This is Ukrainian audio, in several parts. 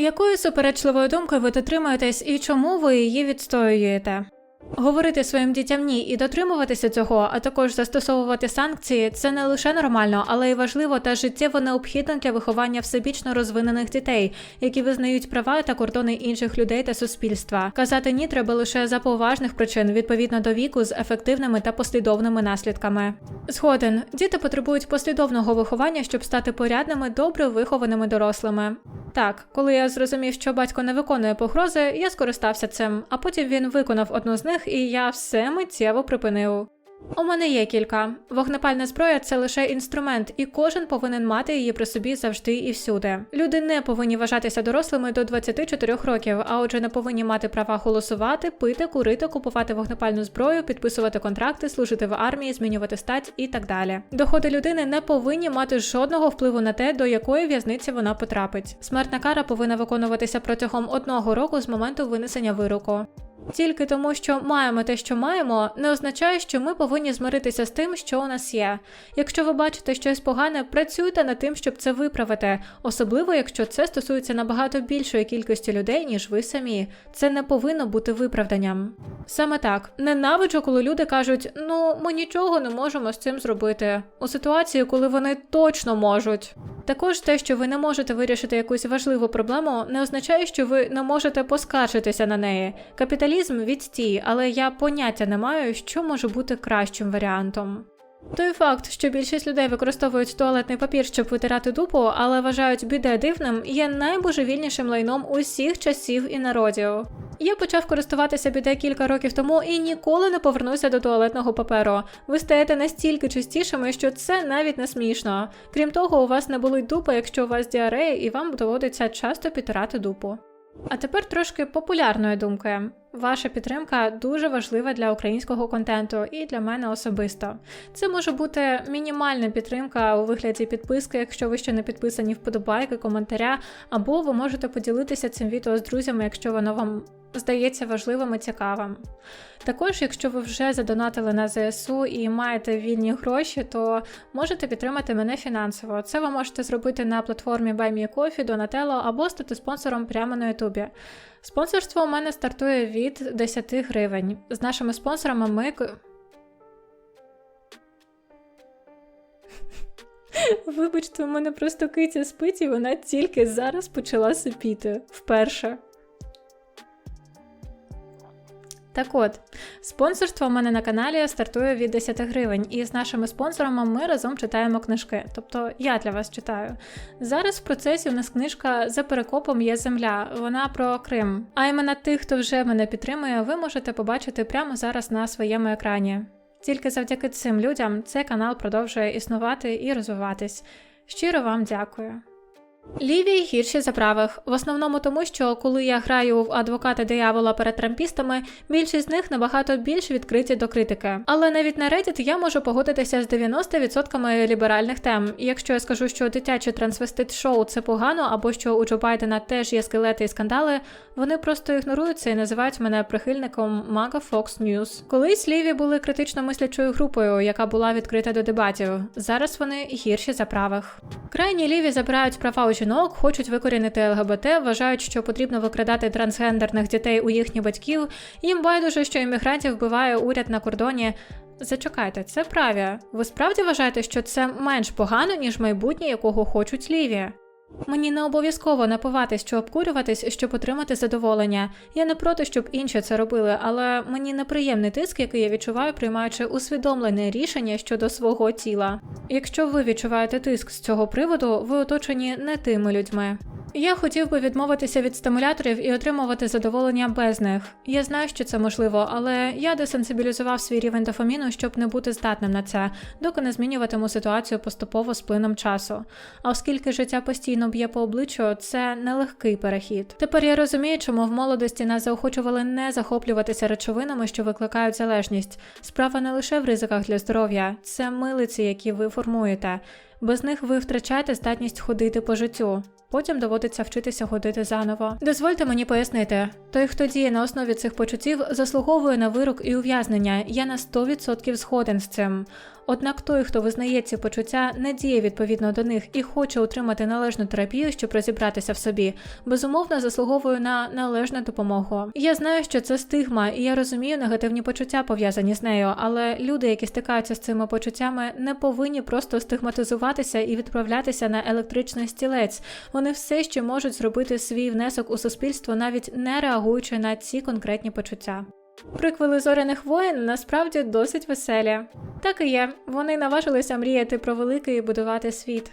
Якою суперечливою думкою ви дотримуєтесь і чому ви її відстоюєте? Говорити своїм дітям ні і дотримуватися цього, а також застосовувати санкції це не лише нормально, але й важливо та життєво необхідно для виховання всебічно розвинених дітей, які визнають права та кордони інших людей та суспільства. Казати ні треба лише за поважних причин відповідно до віку з ефективними та послідовними наслідками. Згоден, діти потребують послідовного виховання, щоб стати порядними, добре вихованими дорослими. Так, коли я зрозумів, що батько не виконує погрози, я скористався цим, а потім він виконав одну з них, і я все миттєво припинив. У мене є кілька. Вогнепальна зброя це лише інструмент, і кожен повинен мати її при собі завжди і всюди. Люди не повинні вважатися дорослими до 24 років, а отже, не повинні мати права голосувати, пити, курити, купувати вогнепальну зброю, підписувати контракти, служити в армії, змінювати стать і так далі. Доходи людини не повинні мати жодного впливу на те, до якої в'язниці вона потрапить. Смертна кара повинна виконуватися протягом одного року з моменту винесення вироку. Тільки тому, що маємо те, що маємо, не означає, що ми повинні змиритися з тим, що у нас є. Якщо ви бачите щось погане, працюйте над тим, щоб це виправити, особливо якщо це стосується набагато більшої кількості людей, ніж ви самі. Це не повинно бути виправданням. Саме так, ненавиджу, коли люди кажуть: ну ми нічого не можемо з цим зробити у ситуації, коли вони точно можуть. Також те, що ви не можете вирішити якусь важливу проблему, не означає, що ви не можете поскаржитися на неї. Капіталізм відстій, але я поняття не маю, що може бути кращим варіантом. Той факт, що більшість людей використовують туалетний папір, щоб витирати дупу, але вважають біде дивним, є найбожевільнішим лайном усіх часів і народів. Я почав користуватися біде кілька років тому і ніколи не повернуся до туалетного паперу. Ви стаєте настільки чистішими, що це навіть не смішно. Крім того, у вас не болить дупа, якщо у вас діарея, і вам доводиться часто підтирати дупу. А тепер трошки популярної думки. Ваша підтримка дуже важлива для українського контенту і для мене особисто. Це може бути мінімальна підтримка у вигляді підписки, якщо ви ще не підписані вподобайки, коментаря, або ви можете поділитися цим відео з друзями, якщо воно вам здається важливим і цікавим. Також, якщо ви вже задонатили на ЗСУ і маєте вільні гроші, то можете підтримати мене фінансово. Це ви можете зробити на платформі BuyMeCoffee, Donatello або стати спонсором прямо на Ютубі. Спонсорство у мене стартує від 10 гривень. З нашими спонсорами ми. Вибачте, у мене просто киця спить, і вона тільки зараз почала сипіти вперше. Так от, спонсорство у мене на каналі стартує від 10 гривень, і з нашими спонсорами ми разом читаємо книжки. Тобто я для вас читаю. Зараз в процесі у нас книжка за перекопом є земля. Вона про Крим. А імена тих, хто вже мене підтримує, ви можете побачити прямо зараз на своєму екрані. Тільки завдяки цим людям цей канал продовжує існувати і розвиватись. Щиро вам дякую. Лівій гірші за правих, в основному тому, що коли я граю в адвоката диявола перед трампістами, більшість з них набагато більш відкриті до критики. Але навіть на Reddit я можу погодитися з 90% ліберальних тем. І якщо я скажу, що дитяче трансвестит шоу це погано, або що у Джо Байдена теж є скелети і скандали, вони просто ігнорують це і називають мене прихильником MAGA Fox News. Колись ліві були критично мислячою групою, яка була відкрита до дебатів. Зараз вони гірші за правих. Крайні ліві забирають права у жінок, хочуть викорінити ЛГБТ, вважають, що потрібно викрадати трансгендерних дітей у їхніх батьків. Їм байдуже, що іммігрантів вбиває уряд на кордоні. Зачекайте, це праві. Ви справді вважаєте, що це менш погано, ніж майбутнє, якого хочуть ліві? Мені не обов'язково напиватись чи обкурюватись, щоб отримати задоволення. Я не проти, щоб інші це робили, але мені неприємний тиск, який я відчуваю, приймаючи усвідомлене рішення щодо свого тіла. Якщо ви відчуваєте тиск з цього приводу, ви оточені не тими людьми. Я хотів би відмовитися від стимуляторів і отримувати задоволення без них. Я знаю, що це можливо, але я десенсибілізував свій рівень дофаміну, щоб не бути здатним на це, доки не змінюватиму ситуацію поступово з плином часу. А оскільки життя постійно б'є по обличчю, це нелегкий перехід. Тепер я розумію, чому в молодості нас заохочували не захоплюватися речовинами, що викликають залежність. Справа не лише в ризиках для здоров'я, це милиці, які ви формуєте. Без них ви втрачаєте здатність ходити по життю. Потім доводиться вчитися ходити заново. Дозвольте мені пояснити: той, хто діє на основі цих почуттів, заслуговує на вирок і ув'язнення. Я на 100% згоден з цим. Однак той, хто визнає ці почуття, не діє відповідно до них і хоче отримати належну терапію, щоб розібратися в собі, безумовно заслуговує на належну допомогу. Я знаю, що це стигма, і я розумію негативні почуття пов'язані з нею, але люди, які стикаються з цими почуттями, не повинні просто стигматизуватися і відправлятися на електричний стілець. Вони все ще можуть зробити свій внесок у суспільство, навіть не реагуючи на ці конкретні почуття. Приквели зоряних воїн насправді досить веселі. Так і є, вони наважилися мріяти про великий і будувати світ.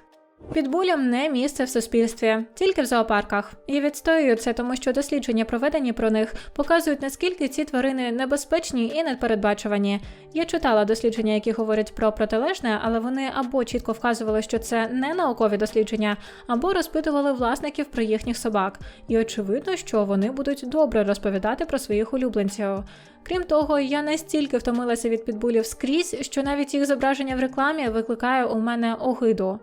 Підбулям не місце в суспільстві, тільки в зоопарках. І відстоюю це, тому що дослідження, проведені про них, показують наскільки ці тварини небезпечні і непередбачувані. Я читала дослідження, які говорять про протилежне, але вони або чітко вказували, що це не наукові дослідження, або розпитували власників про їхніх собак. І очевидно, що вони будуть добре розповідати про своїх улюбленців. Крім того, я настільки втомилася від підбулів скрізь, що навіть їх зображення в рекламі викликає у мене огиду.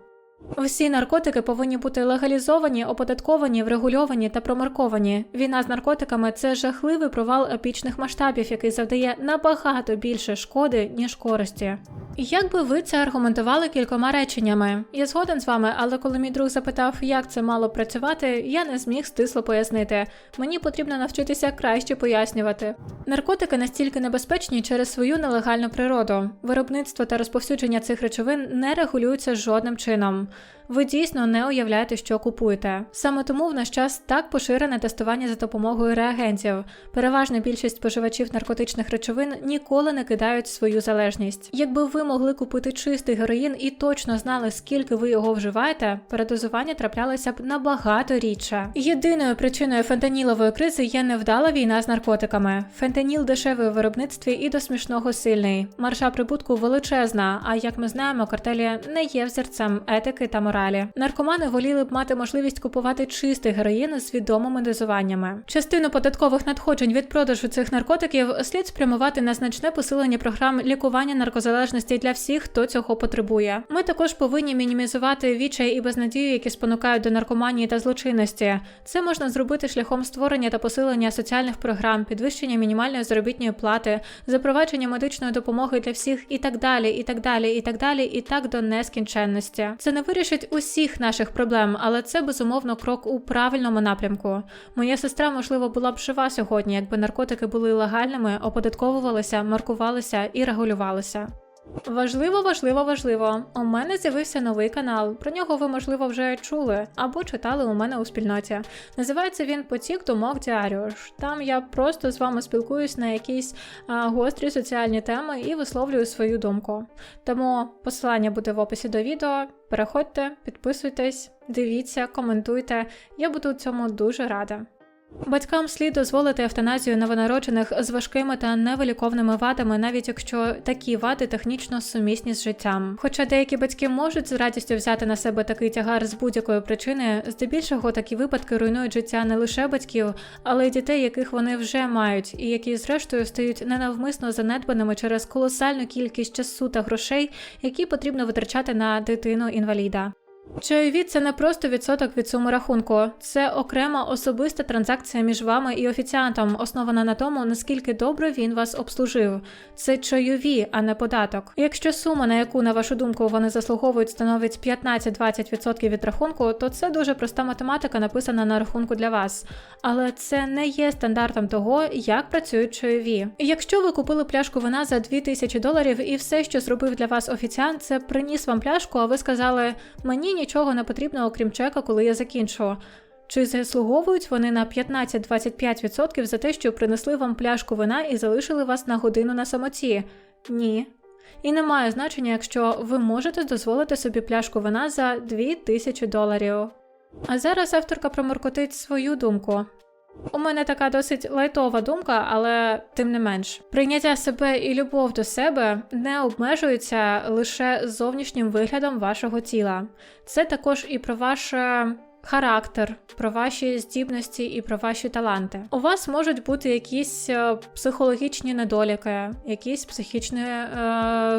Всі наркотики повинні бути легалізовані, оподатковані, врегульовані та промарковані. Війна з наркотиками це жахливий провал епічних масштабів, який завдає набагато більше шкоди, ніж користі. Як би ви це аргументували кількома реченнями? Я згоден з вами, але коли мій друг запитав, як це мало працювати, я не зміг стисло пояснити. Мені потрібно навчитися краще пояснювати. Наркотики настільки небезпечні через свою нелегальну природу. Виробництво та розповсюдження цих речовин не регулюються жодним чином. them. Ви дійсно не уявляєте, що купуєте. Саме тому в наш час так поширене тестування за допомогою реагентів. Переважна більшість споживачів наркотичних речовин ніколи не кидають свою залежність. Якби ви могли купити чистий героїн і точно знали, скільки ви його вживаєте, передозування траплялося б набагато рідше. Єдиною причиною фентанілової кризи є невдала війна з наркотиками. Фентаніл дешевий у виробництві і до смішного сильний. Маржа прибутку величезна. А як ми знаємо, картелі не є взірцем етики та моралі. Наркомани воліли б мати можливість купувати чистий героїн з відомими дозуваннями. Частину податкових надходжень від продажу цих наркотиків слід спрямувати на значне посилення програм лікування наркозалежності для всіх, хто цього потребує. Ми також повинні мінімізувати відчай і безнадію, які спонукають до наркоманії та злочинності. Це можна зробити шляхом створення та посилення соціальних програм, підвищення мінімальної заробітної плати, запровадження медичної допомоги для всіх і так далі, і так далі, і так далі, і так до нескінченності. Це не вирішить усіх наших проблем, але це безумовно крок у правильному напрямку. Моя сестра, можливо, була б жива сьогодні, якби наркотики були легальними, оподатковувалися, маркувалися і регулювалися. Важливо, важливо, важливо. У мене з'явився новий канал. Про нього ви, можливо, вже чули або читали у мене у спільноті. Називається він Потік думок Діаріош. Там я просто з вами спілкуюсь на якісь а, гострі соціальні теми і висловлюю свою думку. Тому посилання буде в описі до відео. Переходьте, підписуйтесь, дивіться, коментуйте. Я буду цьому дуже рада. Батькам слід дозволити евтаназію новонароджених з важкими та невиліковними вадами, навіть якщо такі вади технічно сумісні з життям. Хоча деякі батьки можуть з радістю взяти на себе такий тягар з будь-якої причини, здебільшого такі випадки руйнують життя не лише батьків, але й дітей, яких вони вже мають, і які, зрештою, стають ненавмисно занедбаними через колосальну кількість часу та грошей, які потрібно витрачати на дитину інваліда. Чайові це не просто відсоток від суми рахунку, це окрема особиста транзакція між вами і офіціантом, основана на тому, наскільки добре він вас обслужив. Це чайові, а не податок. Якщо сума, на яку, на вашу думку, вони заслуговують, становить 15-20% від рахунку, то це дуже проста математика, написана на рахунку для вас. Але це не є стандартом того, як працюють чайові. Якщо ви купили пляшку вина за 2000 доларів і все, що зробив для вас офіціант, це приніс вам пляшку, а ви сказали, мені нічого не потрібно, окрім чека, коли я закінчу. Чи заслуговують вони на 15-25% за те, що принесли вам пляшку вина і залишили вас на годину на самоті? Ні. І не має значення, якщо ви можете дозволити собі пляшку вина за 2000 доларів. А зараз авторка проморкотить свою думку. У мене така досить лайтова думка, але тим не менш, прийняття себе і любов до себе не обмежується лише зовнішнім виглядом вашого тіла. Це також і про ваш е, характер, про ваші здібності і про ваші таланти. У вас можуть бути якісь е, психологічні недоліки, якісь психічні е,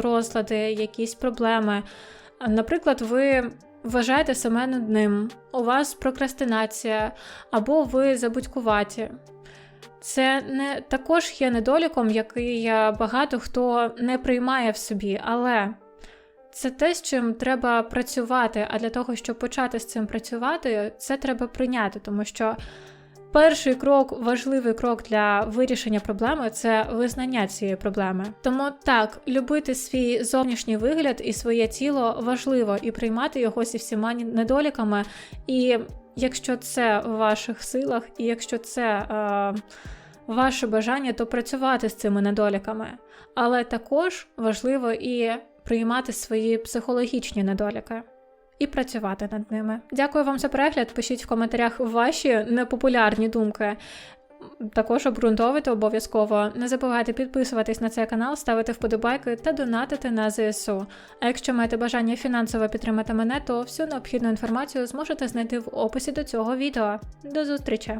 розлади, якісь проблеми. Наприклад, ви вважаєте себе нудним, у вас прокрастинація, або ви забудькуваті. Це не також є недоліком, який багато хто не приймає в собі, але це те, з чим треба працювати. А для того, щоб почати з цим працювати, це треба прийняти, тому що перший крок, важливий крок для вирішення проблеми це визнання цієї проблеми. Тому так, любити свій зовнішній вигляд і своє тіло важливо і приймати його зі всіма недоліками. І якщо це в ваших силах, і якщо це е, ваше бажання, то працювати з цими недоліками. Але також важливо і приймати свої психологічні недоліки і працювати над ними. Дякую вам за перегляд. Пишіть в коментарях ваші непопулярні думки. Також обґрунтовуйте обов'язково. Не забувайте підписуватись на цей канал, ставити вподобайки та донатити на ЗСУ. А якщо маєте бажання фінансово підтримати мене, то всю необхідну інформацію зможете знайти в описі до цього відео. До зустрічі!